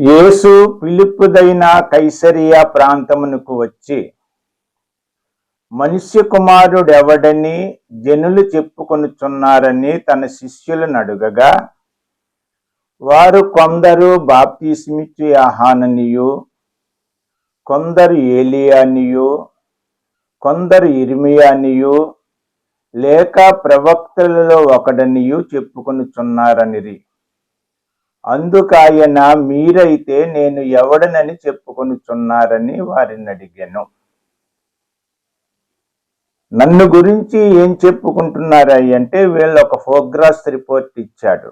యేసు పిలుపుదైన కైసరియా ప్రాంతమునకు వచ్చి మనుష్య కుమారుడెవడని జనులు చెప్పుకొనుచున్నారని తన శిష్యులను అడుగగా వారు కొందరు బాప్తిస్మిచ్చు ఆహాననియు కొందరు ఏలియానియు కొందరు ఇర్మియానియు లేక ప్రవక్తలలో ఒకడనియు చెప్పుకొనుచున్నారనిరి. అందుకాయన మీరైతే నేను ఎవడనని చెప్పుకొనుచున్నారని వారిని అడిగాను నన్ను గురించి ఏం చెప్పుకుంటున్నారా అంటే వీళ్ళు ఒక ఫోగ్రాస్ రిపోర్ట్ ఇచ్చాడు.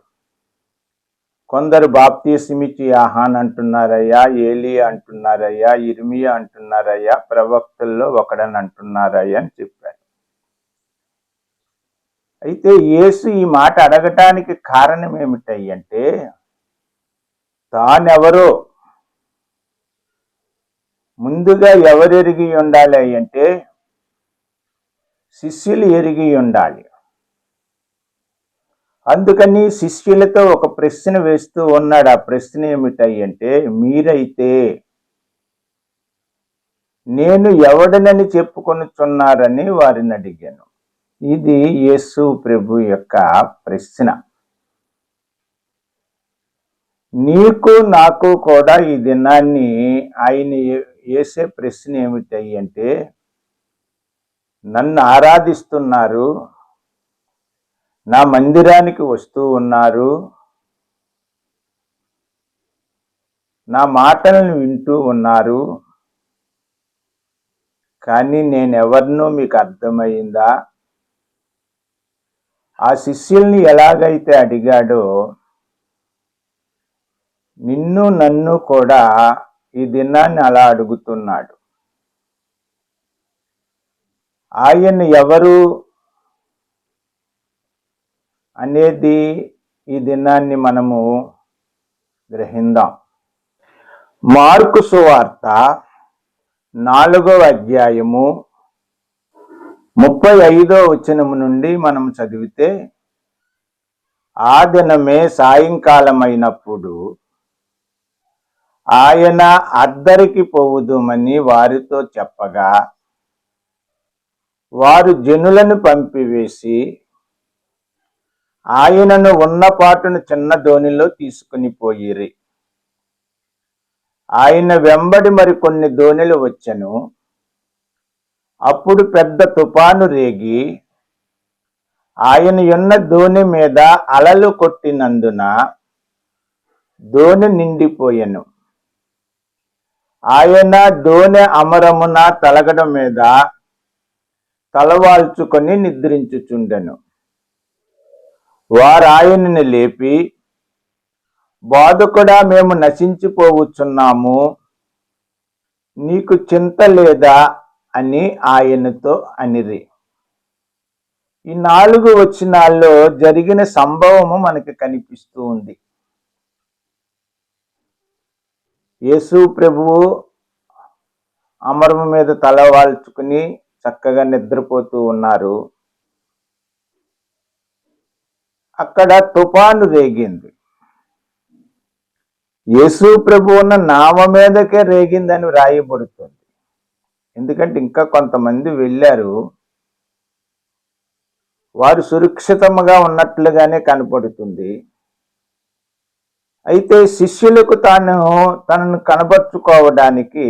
కొందరు బాప్తీసిమిచ్చి ఆహాన్ అంటున్నారయ్యా ఏలి అంటున్నారయ్యా ఇర్మియా అంటున్నారయ్యా ప్రవక్తల్లో ఒకడని అంటున్నారయ్యా అని చెప్పారు అయితే యేసు ఈ మాట అడగటానికి కారణం ఏమిటంటే తానెవరో? ముందుగా ఎవరు ఎరిగి ఉండాలి అంటే శిష్యులు ఎరిగి ఉండాలి. అందుకని శిష్యులతో ఒక ప్రశ్న వేస్తూ ఉన్నాడు. ఆ ప్రశ్న ఏమిటంటే మీరైతే నేను ఎవడనని చెప్పుకొనుచున్నారని వారిని అడిగాను. ఇది యేసు ప్రభు యొక్క ప్రశ్న. నీకు నాకు కూడా ఈ దినాన్ని ఆయన వేసే ప్రశ్న ఏమిటి అంటే నన్ను ఆరాధిస్తున్నారు నా మందిరానికి వస్తూ ఉన్నారు నా మాటలను వింటూ ఉన్నారు కానీ నేను ఎవరినో మీకు అర్థమైందా? ఆ శిష్యుల్ని ఎలాగైతే అడిగాడో నిన్ను నన్ను కూడా ఈ దినాన్ని అలా అడుగుతున్నాడు. ఆయన ఎవరు అనేది ఈ దినాన్ని మనము గ్రహిందాం. మార్కు సువార్త నాలుగవ అధ్యాయము ముప్పై ఐదో వచనము నుండి మనం చదివితే ఆ దినమే సాయంకాలం అయినప్పుడు ఆయన అద్దరికి పోవుదుమని వారితో చెప్పగా వారు జనులను పంపివేసి ఆయనను ఉన్నపాటును చిన్న ధోనిలో తీసుకుని పోయిరి. ఆయన వెంబడి మరికొన్ని ధోనిలు వచ్చెను. అప్పుడు పెద్ద తుపాను రేగి ఆయన ఉన్న ధోని మీద అలలు కొట్టినందున ధోని నిండిపోయెను. ఆయన దోనె అమరమున తలగడ మీద తలవాల్చుకొని నిద్రించుచుండెను. వారు ఆయనని లేపి బాధకుడా మేము నశించిపోవచ్చున్నాము. నీకు చింత లేదా అని ఆయనతో అనిరి. ఈ నాలుగు వచనాల్లో జరిగిన సంభవము మనకి కనిపిస్తూ ఉంది. యేసు ప్రభువు అమరము మీద తల వాల్చుకుని చక్కగా నిద్రపోతూ ఉన్నారు. అక్కడ తుఫాను రేగింది. యేసు ప్రభు ఉన్న నామ మీదకే రేగిందని వ్రాయబడుతుంది. ఎందుకంటే ఇంకా కొంతమంది వెళ్ళారు. వారు సురక్షితంగా ఉన్నట్లుగానే కనపడుతుంది. అయితే శిష్యులకు తాను తనను కనబరుచుకోవడానికి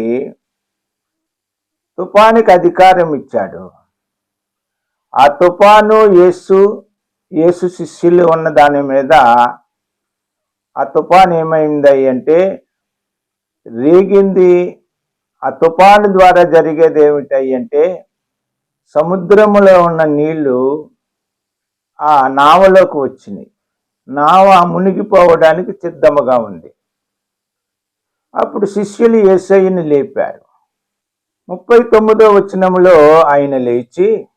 తుఫానికి అధికారం ఇచ్చాడు. ఆ తుఫాను యేసు యేసు శిష్యులు ఉన్న దాని మీద ఆ తుఫాను ఏమైంది అంటే రేగింది. ఆ తుఫాను ద్వారా జరిగేది ఏమిటాయి అంటే సముద్రములో ఉన్న నీళ్ళు ఆ నావలోకి వచ్చినాయి. నావ మునిగిపోవడానికి సిద్ధముగా ఉంది. అప్పుడు శిష్యులు ఏసైని లేపారు. ముప్పై తొమ్మిదో వచనములో ఆయన లేచి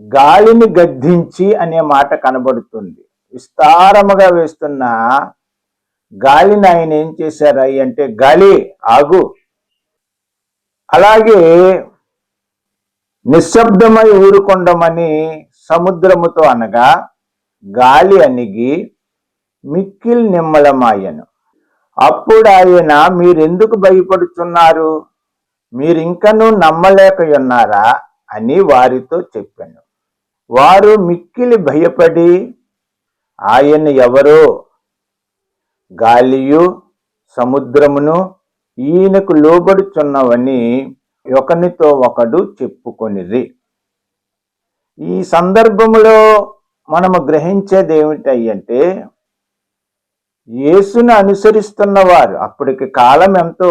గాలిని గద్దించి అనే మాట కనబడుతుంది. విస్తారముగా వేస్తున్న గాలిని ఆయన ఏం చేశారు? అంటే గాలి ఆగు. అలాగే నిశ్శబ్దమై ఊరుకొండమని సముద్రముతో అనగా గాలి అణిగి మిక్కిల్ నిమ్మలమాయను. అప్పుడు ఆయన మీరెందుకు భయపడుచున్నారు? మీరింకనూ నమ్మలేకయున్నారా? అని వారితో చెప్పాను. వారు మిక్కిలి భయపడి ఆయన ఎవరో? గాలియు సముద్రమును ఈయనకు లోబడుచున్నవని ఒకనితో ఒకడు చెప్పుకొనిరి. ఈ సందర్భంలో మనము గ్రహించేది ఏమిటంటే యేసును అనుసరిస్తున్న వారు అప్పటికి కాలం ఎంతో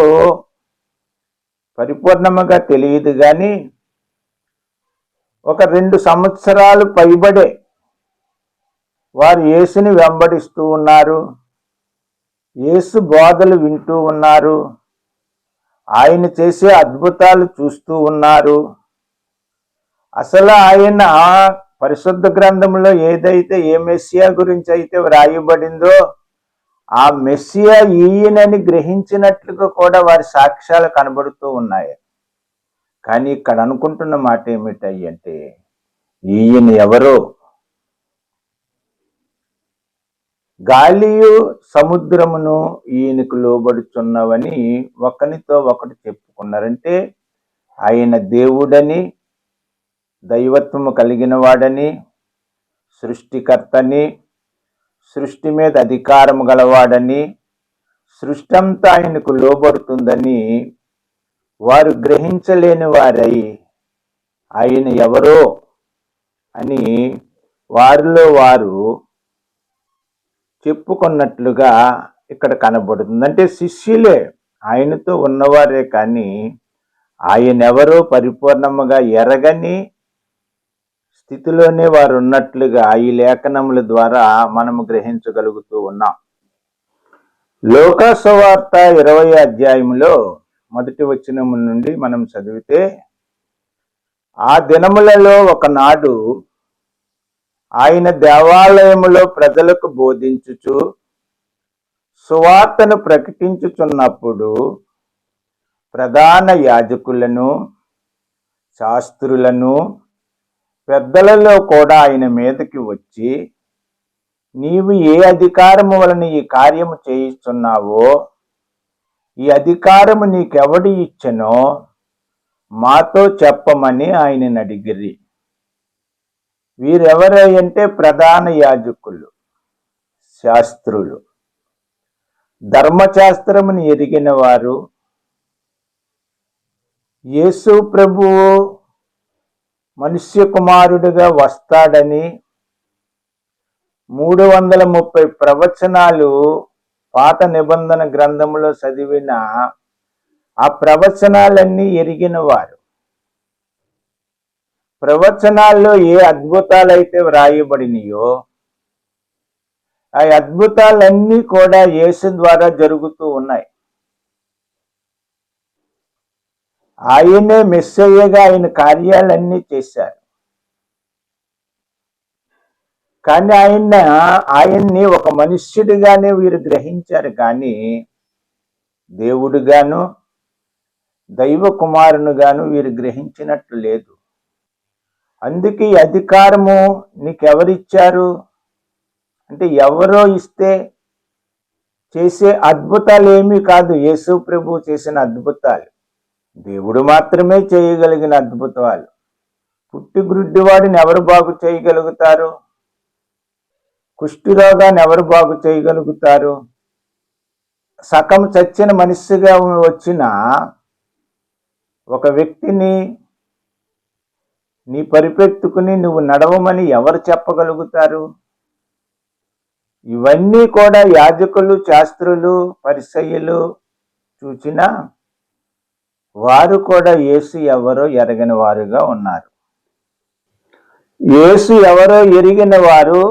పరిపూర్ణముగా తెలియదు కానీ ఒక రెండు సంవత్సరాలు పైబడే వారు యేసుని వెంబడిస్తూ ఉన్నారు. యేసు బోధలు వింటూ ఉన్నారు. ఆయన చేసే అద్భుతాలు చూస్తూ ఉన్నారు. అసలు ఆయన పరిశుద్ధ గ్రంథంలో ఏదైతే ఏ మెస్సియా గురించి అయితే వ్రాయబడిందో ఆ మెస్సియా ఈయనని గ్రహించినట్లుగా కూడా వారి సాక్ష్యాలు కనబడుతూ ఉన్నాయి. కానీ ఇక్కడ అనుకుంటున్న మాట ఏమిటంటే ఈయన ఎవరో? గాలియు సముద్రమును ఈయనకు లోబడుచున్నవని ఒకనితో ఒకటి చెప్పుకున్నారంటే ఆయన దేవుడని దైవత్వము కలిగిన వాడని సృష్టికర్తని సృష్టి మీద అధికారము గలవాడని సృష్టి అంతా ఆయనకు లోబడుతుందని వారు గ్రహించలేని వారై ఆయన ఎవరో అని వారిలో వారు చెప్పుకున్నట్లుగా ఇక్కడ కనబడుతుంది. అంటే శిష్యులే ఆయనతో ఉన్నవారే కానీ ఆయన ఎవరో పరిపూర్ణముగా ఎరగని స్థితిలోనే వారు ఉన్నట్లుగా ఈ లేఖనముల ద్వారా మనము గ్రహించగలుగుతూ ఉన్నాం. లోకాసువార్త ఇరవై అధ్యాయంలో మొదటి వచనము నుండి మనం చదివితే ఆ దినములలో ఒకనాడు ఆయన దేవాలయములో ప్రజలకు బోధించుచు సువార్తను ప్రకటించుచున్నప్పుడు ప్రధాన యాజకులను శాస్త్రులను పెద్దలలో కూడా ఆయన మీదకి వచ్చి నీవు ఏ అధికారము వలన ఈ కార్యము చేయిస్తున్నావో ఈ అధికారము నీకెవడి ఇచ్చనో మాతో చెప్పమని ఆయనని అడిగిరి. వీరెవరంటే ప్రధాన యాజకులు శాస్త్రులు. ధర్మశాస్త్రముని ఎరిగిన వారు యేసు ప్రభువు మనుష్య కుమారుడిగా వస్తాడని మూడు వందల ముప్పై ప్రవచనాలు పాత నిబంధన గ్రంథంలో చదివిన ఆ ప్రవచనాలన్నీ ఎరిగిన వారు. ప్రవచనాల్లో ఏ అద్భుతాలైతే వ్రాయబడినాయో ఆ అద్భుతాలన్నీ కూడా యేసు ద్వారా జరుగుతూ ఉన్నాయి. ఆయనే మెస్సయ్యగా ఆయన కార్యాలన్నీ చేశారు. కానీ ఆయన ఆయన్ని ఒక మనుష్యుడిగానే వీరు గ్రహించారు. కానీ దేవుడుగాను దైవ కుమారునుగాను వీరు గ్రహించినట్లు లేదు. అందుకే ఈ అధికారము నీకెవరిచ్చారు? అంటే ఎవరో ఇస్తే చేసే అద్భుతాలు ఏమీ కాదు. యేసు ప్రభు చేసిన అద్భుతాలు. దేవుడు మాత్రమే చేయగలిగిన అద్భుతాలు. పుట్టి గురుడ్డివాడిని ఎవరు బాగు చేయగలుగుతారు? కుష్ఠిరోగాన్ని ఎవరు బాగు చేయగలుగుతారు? సకం చచ్చిన మనిషిగా వచ్చిన ఒక వ్యక్తిని నీ పరిపెత్తుకుని నువ్వు నడవమని ఎవరు చెప్పగలుగుతారు? ఇవన్నీ కూడా యాజకులు శాస్త్రులు పరిసయ్యులు చూచినా వారు కూడా యేసు ఎవరో ఎరగని వారుగా ఉన్నారు. యేసు ఎవరో ఎరిగిన వారు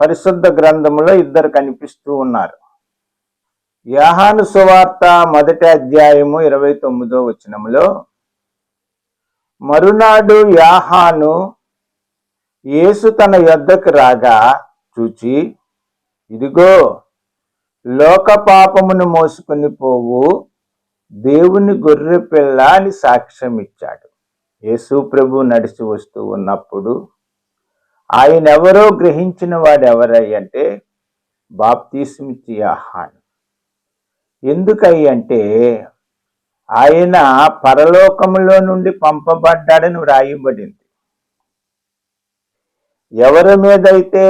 పరిశుద్ధ గ్రంథంలో ఇద్దరు కనిపిస్తూ ఉన్నారు. యాహాను సువార్త మొదటి అధ్యాయము ఇరవై తొమ్మిదో వచనములో మరునాడు యాహాను యేసు తన యొద్దకు రాగా చూచి ఇదిగో లోక పాపమును మోసుకొని పోవు దేవుని గొర్రె పిల్ల అని సాక్ష్యం ఇచ్చాడు. యేసు ప్రభు నడిచి వస్తూ ఉన్నప్పుడు ఆయన ఎవరో గ్రహించిన వాడు ఎవరై అంటే ఆహాన్ ఎందుకయ్యంటే అంటే ఆయన పరలోకంలో నుండి పంపబడ్డాడని వ్రాయబడింది. ఎవరి మీదైతే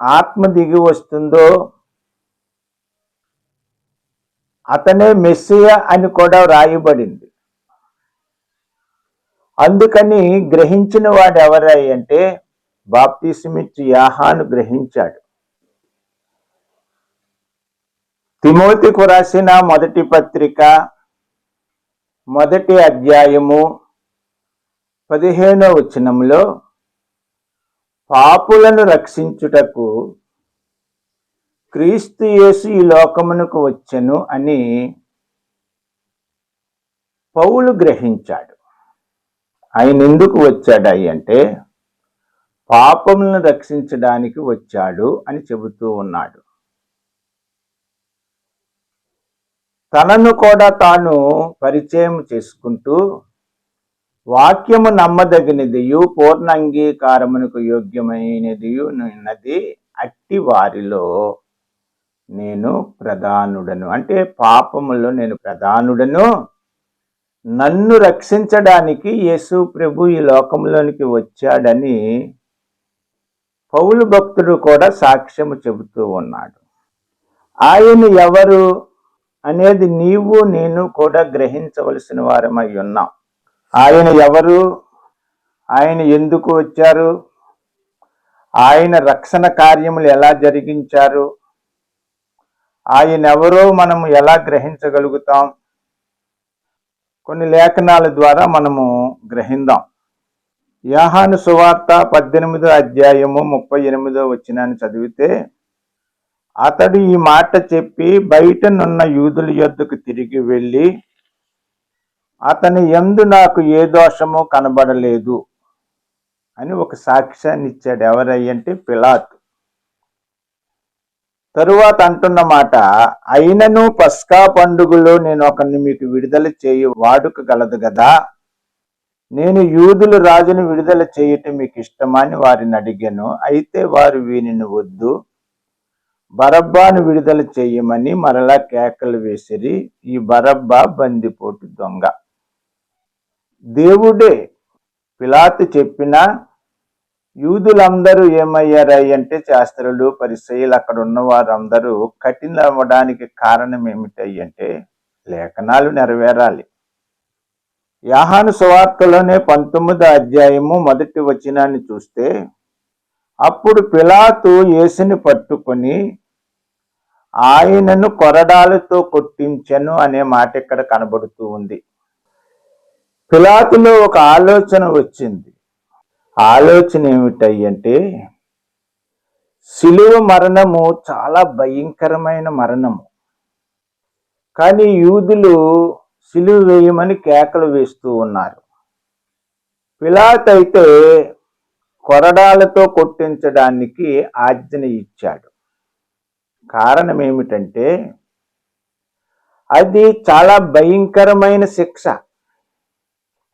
ఆత్మ దిగి వస్తుందో అతనే మెస్సియ అని కూడా వ్రాయబడింది. అందుకని గ్రహించిన వాడు ఎవరై అంటే బాప్తిసిమిచ్చి యాహాను గ్రహించాడు. తిమోతికు రాసిన మొదటి పత్రిక మొదటి అధ్యాయము పదిహేనో వచనంలో పాపులను రక్షించుటకు క్రీస్తు యేసు ఈ లోకమునకు వచ్చెను అని పౌలు గ్రహించాడు. ఆయన ఎందుకు వచ్చాడు అంటే పాపములను రక్షించడానికి వచ్చాడు అని చెబుతూ ఉన్నాడు. తనను కూడా తాను పరిచయం చేసుకుంటూ వాక్యము నమ్మదగినదియు పూర్ణ అంగీకారమునకు యోగ్యమైనదియు నది అట్టి వారిలో నేను ప్రధానుడను. అంటే పాపములో నేను ప్రధానుడను. నన్ను రక్షించడానికి యేసు ప్రభు ఈ లోకంలోనికి వచ్చాడని పౌలు భక్తుడు కూడా సాక్ష్యము చెబుతూ ఉన్నాడు. ఆయన ఎవరు అనేది నీవు నేను కూడా గ్రహించవలసిన వారమై ఉన్నాం. ఆయన ఎవరు? ఆయన ఎందుకు వచ్చారు? ఆయన రక్షణ కార్యములు ఎలా జరిగించారు? ఆయన ఎవరో మనము ఎలా గ్రహించగలుగుతాం? కొన్ని లేఖనాల ద్వారా మనము గ్రహిందాం. యాహాను సువార్త పద్దెనిమిదో అధ్యాయము ముప్పై ఎనిమిదో వచ్చినాన్ని చదివితే అతడు ఈ మాట చెప్పి బయటనున్న యూదుల యొద్దకు తిరిగి వెళ్ళి అతని ఎందు నాకు ఏ దోషము కనబడలేదు అని ఒక సాక్ష్యాన్ని ఇచ్చాడు. ఎవరయ్యంటే పిలాత్. తరువాత అంటున్న మాట అయినను పస్కా పండుగలో నేను ఒకరిని మీకు విడుదల చేయి వాడుక గలదు కదా నేను యూదులు రాజును విడుదల చేయటం మీకు ఇష్టమని వారిని అడిగాను. అయితే వారు వీనిని వద్దు బరబ్బాను విడుదల చేయమని మరలా కేకలు వేసిరి ఈ బరబ్బా బందిపోటు దొంగ. దేవుడే పిలాతు చెప్పిన యూదులందరూ ఏమయ్యారై అంటే శాస్త్రులు పరిశైలు అక్కడ ఉన్న వారందరూ కఠినవ్వడానికి కారణం ఏమిటై అంటే లేఖనాలు నెరవేరాలి. యాహాను సువార్తలోనే పంతొమ్మిదో అధ్యాయము మొదటి వచనాన్ని చూస్తే అప్పుడు పిలాతు యేసుని పట్టుకొని ఆయనను కొరడాలతో కొట్టించను అనే మాట ఇక్కడ కనబడుతూ ఉంది. పిలాతులో ఒక ఆలోచన వచ్చింది. ఆలోచన ఏమిటంటే శిలువ మరణము చాలా భయంకరమైన మరణము. కానీ యూదులు సిలువ వేయమని కేకలు వేస్తూ ఉన్నారు. పిలాత్ అయితే కొరడాలతో కొట్టించడానికి ఆజ్ఞ ఇచ్చాడు. కారణం ఏమిటంటే అది చాలా భయంకరమైన శిక్ష.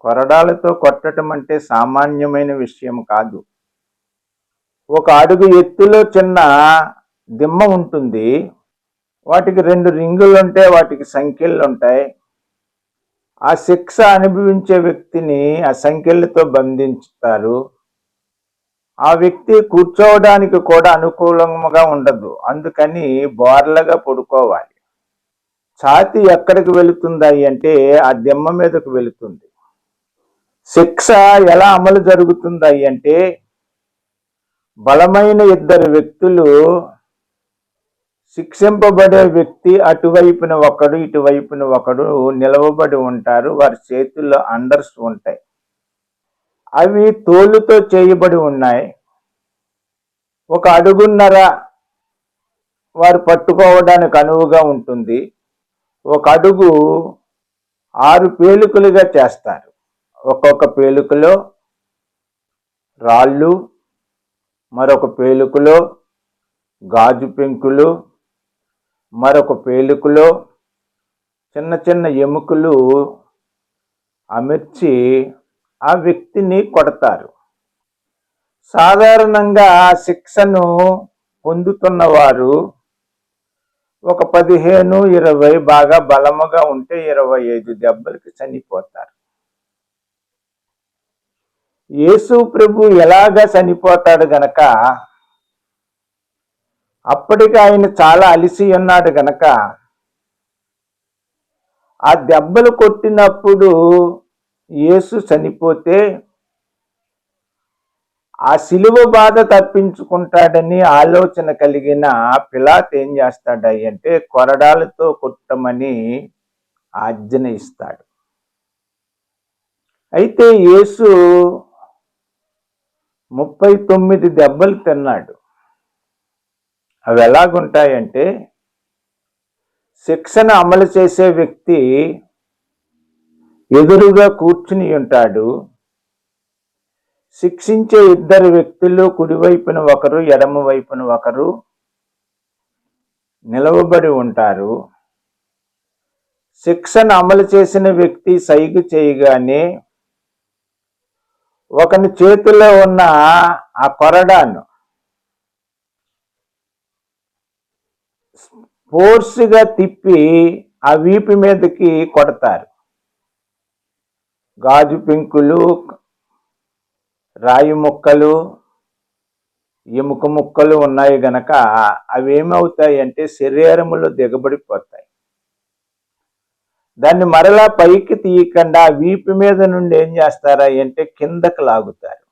కొరడాలతో కొట్టడం అంటే సామాన్యమైన విషయం కాదు. ఒక అడుగు ఎత్తులో చిన్న దిమ్మ ఉంటుంది. వాటికి రెండు రింగులు ఉంటాయి వాటికి సంఖ్యలు ఉంటాయి. ఆ శిక్ష అనుభవించే వ్యక్తిని ఆ సంఖ్యలతో బంధించుతారు. ఆ వ్యక్తి కూర్చోవడానికి కూడా అనుకూలంగా ఉండదు. అందుకని బోర్లగా పడుకోవాలి. ఛాతి ఎక్కడికి వెళుతుంది అంటే ఆ దిమ్మ మీదకు వెళుతుంది. శిక్ష ఎలా అమలు జరుగుతుంది అంటే బలమైన ఇద్దరు వ్యక్తులు శిక్షింపబడే వ్యక్తి అటువైపున ఒకడు ఇటువైపున ఒకడు నిలవబడి ఉంటారు. వారి చేతుల్లో అండర్స్ ఉంటాయి. అవి తోలుతో చేయబడి ఉన్నాయి. ఒక అడుగున్నర వారు పట్టుకోవడానికి అనువుగా ఉంటుంది. ఒక అడుగు ఆరు పేలుకలుగా చేస్తారు. ఒక్కొక్క పేలుకలో రాళ్ళు మరొక పేలుకలో గాజు పెంకులు మరొక పేలుకలో చిన్న చిన్న ఎముకలు అమర్చి ఆ వ్యక్తిని కొడతారు. సాధారణంగా శిక్షను పొందుతున్న వారు ఒక పదిహేను ఇరవై బాగా బలముగా ఉంటే ఇరవై ఐదు దెబ్బలకి చనిపోతారు. యేసు ప్రభు ఎలాగా చనిపోతాడు గనక అప్పటికి ఆయన చాలా అలిసి ఉన్నాడు గనక ఆ దెబ్బలు కొట్టినప్పుడు యేసు చనిపోతే ఆ సిలువ బాధ తప్పించుకుంటాడని ఆలోచన కలిగిన పిలాత్ ఏం చేస్తాడు అంటే కొరడాలతో కొట్టమని ఆజ్ఞ ఇస్తాడు. అయితే యేసు ముప్పై తొమ్మిది దెబ్బలు తిన్నాడు. అవి ఎలాగుంటాయంటే శిక్షణ అమలు చేసే వ్యక్తి ఎదురుగా కూర్చుని ఉంటాడు. శిక్షించే ఇద్దరు వ్యక్తులు కుడివైపున ఒకరు ఎడమ వైపున ఒకరు నిలవబడి ఉంటారు. శిక్షణ అమలు చేసిన వ్యక్తి సైగు చేయగానే ఒకని చేతిలో ఉన్న ఆ కొరడాను ఫోర్స్గా తిప్పి ఆ వీపు మీదకి కొడతారు. గాజు పెంకులు రాయి ముక్కలు ఎముక ముక్కలు ఉన్నాయి గనక అవి ఏమవుతాయి అంటే శరీరములో దిగబడిపోతాయి. దాన్ని మరలా పైకి తీయకుండా వీపు మీద నుండి ఏం చేస్తారా అంటే కిందకు లాగుతారు.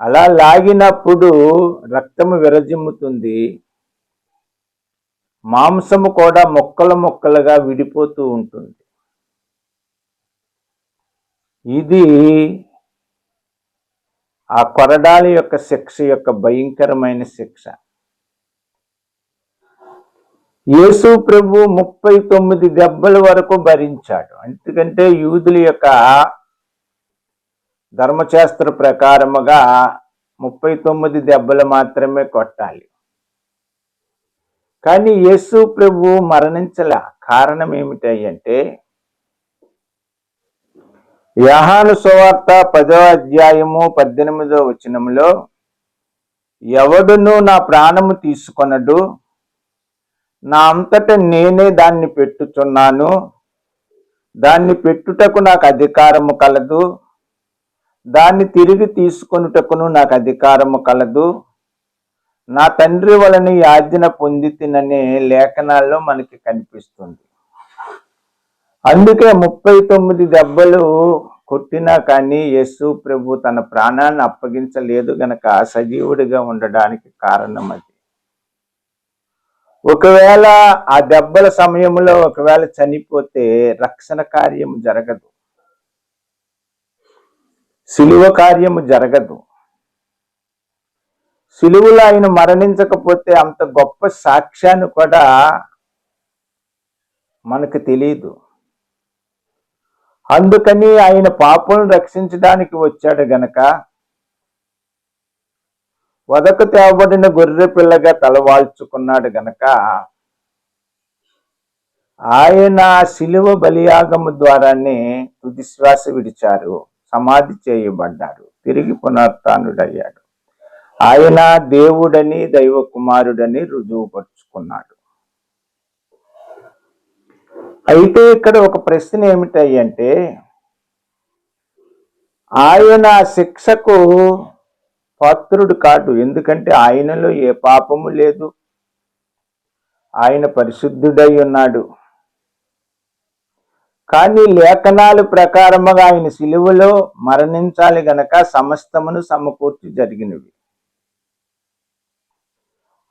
అలా లాగినప్పుడు రక్తము విరజిమ్ముతుంది. మాంసము కూడా మొక్కలు మొక్కలుగా విడిపోతూ ఉంటుంది. ఇది ఆ కొరడాల యొక్క శిక్ష యొక్క భయంకరమైన శిక్ష. యేసు ప్రభు ముప్పై తొమ్మిది దెబ్బల వరకు భరించాడు. ఎందుకంటే యూదుల యొక్క ధర్మశాస్త్ర ప్రకారముగా ముప్పై తొమ్మిది దెబ్బలు మాత్రమే కొట్టాలి. కానీ యేసు ప్రభు మరణించల కారణం ఏమిటంటే యహాను సువార్త పదో అధ్యాయము పద్దెనిమిదో వచనంలో ఎవడును నా ప్రాణము తీసుకొనడు నా అంతట నేనే దాన్ని పెట్టుచున్నాను. దాన్ని పెట్టుటకు నాకు అధికారము కలదు. దాన్ని తిరిగి తీసుకొనుటకును నాకు అధికారము కలదు. నా తండ్రి వలన యాజ్ఞ పొంది తిననే లేఖనాల్లో మనకి కనిపిస్తుంది. అందుకే ముప్పై తొమ్మిది దెబ్బలు కొట్టినా కానీ యస్సు ప్రభు తన ప్రాణాన్ని అప్పగించలేదు గనక సజీవుడిగా ఉండడానికి కారణం అది. ఒకవేళ ఆ దెబ్బల సమయంలో ఒకవేళ చనిపోతే రక్షణ కార్యం జరగదు. సిలువ కార్యము జరగదు. సిలువలో ఆయన మరణించకపోతే అంత గొప్ప సాక్ష్యాన్ని కూడా మనకు తెలియదు. అందుకని ఆయన పాపలను రక్షించడానికి వచ్చాడు గనక వదకు తేవబడిన గొర్రె పిల్లగా తలవాల్చుకున్నాడు గనక ఆయన శిలువ బలియాగము ద్వారానే తుదిశ్వాస విడిచారు సమాధి చేయబడ్డారు తిరిగి పునరుత్డయ్యాడు ఆయన దేవుడని దైవ కుమారుడని రుజువుపరుచుకున్నాడు అయితే ఇక్కడ ఒక ప్రశ్న ఏమిటంటే ఆయన శిక్షకు పాత్రుడు కాడు ఎందుకంటే ఆయనలో ఏ పాపము లేదు. ఆయన పరిశుద్ధుడై ఉన్నాడు కానీ లేఖనాల ప్రకారముగా ఆయన సిలువలో మరణించాలి గనక సమస్తమును సమకూర్చి జరిగినవి.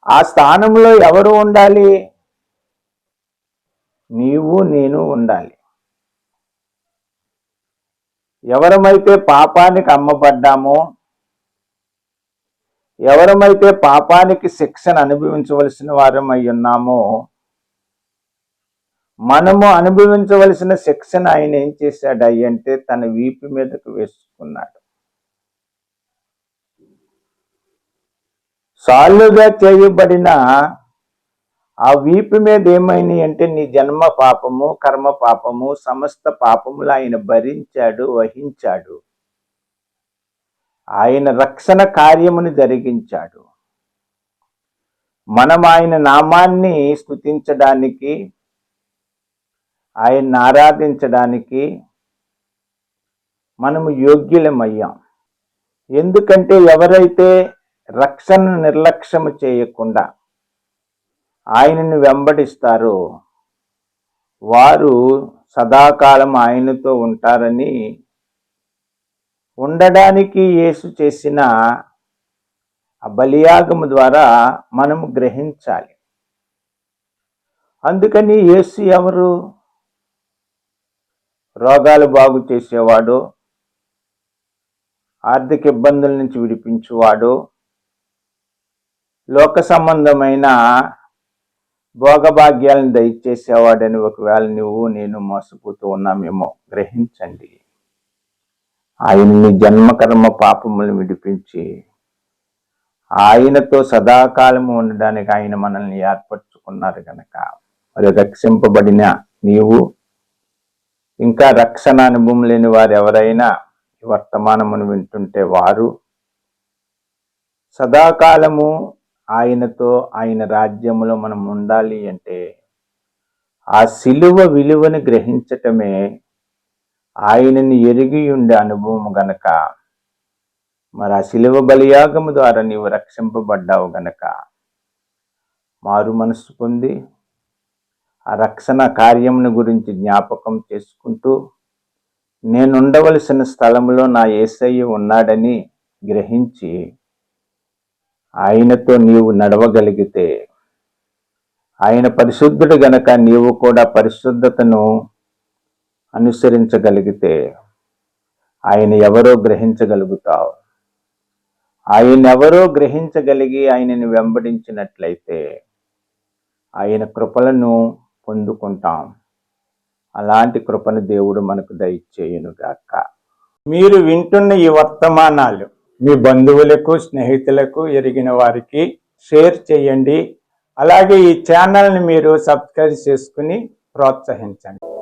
ఆ స్థానంలో ఎవరు ఉండాలి? నీవు నేను ఉండాలి. ఎవరమైతే పాపానికి అమ్మబడ్డామో ఎవరమైతే పాపానికి శిక్షను అనుభవించవలసిన వారమై ఉన్నామో మనము అనుభవించవలసిన శిక్షను ఆయన ఏం చేశాడు అంటే తన వీపు మీదకు వేసుకున్నాడు. సాలుగా చేయబడిన ఆ వీపు మీద ఏమైంది అంటే నీ జన్మ పాపము కర్మ పాపము సమస్త పాపములు ఆయన భరించాడు వహించాడు. ఆయన రక్షణ కార్యముని జరిగించాడు. మనం ఆయన నామాన్ని స్థుతించడానికి ఆయన్ని ఆరాధించడానికి మనము యోగ్యులమయ్యాం. ఎందుకంటే ఎవరైతే రక్షణ నిర్లక్ష్యము చేయకుండా ఆయనను వెంబడిస్తారో వారు సదాకాలం ఆయనతో ఉంటారని ఉండడానికి యేసు చేసిన ఆ బలియాగము ద్వారా మనము గ్రహించాలి. అందుకని యేసు ఎవరు? రోగాలు బాగు చేసేవాడు ఆర్థిక ఇబ్బందుల నుంచి విడిపించువాడు లోక సంబంధమైన భోగభాగ్యాలను దయచేసేవాడని ఒకవేళ నువ్వు నేను మోసపోతూ ఉన్నామేమో గ్రహించండి. ఆయన్ని జన్మకర్మ పాపములను విడిపించి ఆయనతో సదాకాలము ఉండడానికి ఆయన మనల్ని ఏర్పరచుకున్నారు కనుక మరి రక్షింపబడిన నీవు ఇంకా రక్షణ అనుభవం లేని వారు ఎవరైనా వర్తమానమును వింటుంటే వారు సదాకాలము ఆయనతో ఆయన రాజ్యములో మనం ఉండాలి అంటే ఆ సిలువ విలువను గ్రహించటమే ఆయనని ఎరిగి ఉండే అనుభవం గనక మరి ఆ శిలువ బలియాగము ద్వారా నీవు రక్షింపబడ్డావు గనక మారు మనసు పొంది ఆ రక్షణ కార్యమును గురించి జ్ఞాపకం చేసుకుంటూ నేను ఉండవలసిన స్థలంలో నా ఏసయ్య ఉన్నాడని గ్రహించి ఆయనతో నీవు నడవగలిగితే ఆయన పరిశుద్ధుడు గనక నీవు కూడా పరిశుద్ధతను అనుసరించగలిగితే ఆయన ఎవరో గ్రహించగలుగుతావు. ఆయన ఎవరో గ్రహించగలిగి ఆయనని వెంబడించినట్లయితే ఆయన కృపలను పొందుకుంటాం. అలాంటి కృపను దేవుడు మనకు దయచేయునుగాక. మీరు వింటున్న ఈ వర్తమానాలు మీ బంధువులకు స్నేహితులకు ఎరిగిన వారికి షేర్ చేయండి. అలాగే ఈ ఛానల్ని మీరు సబ్స్క్రైబ్ చేసుకుని ప్రోత్సహించండి.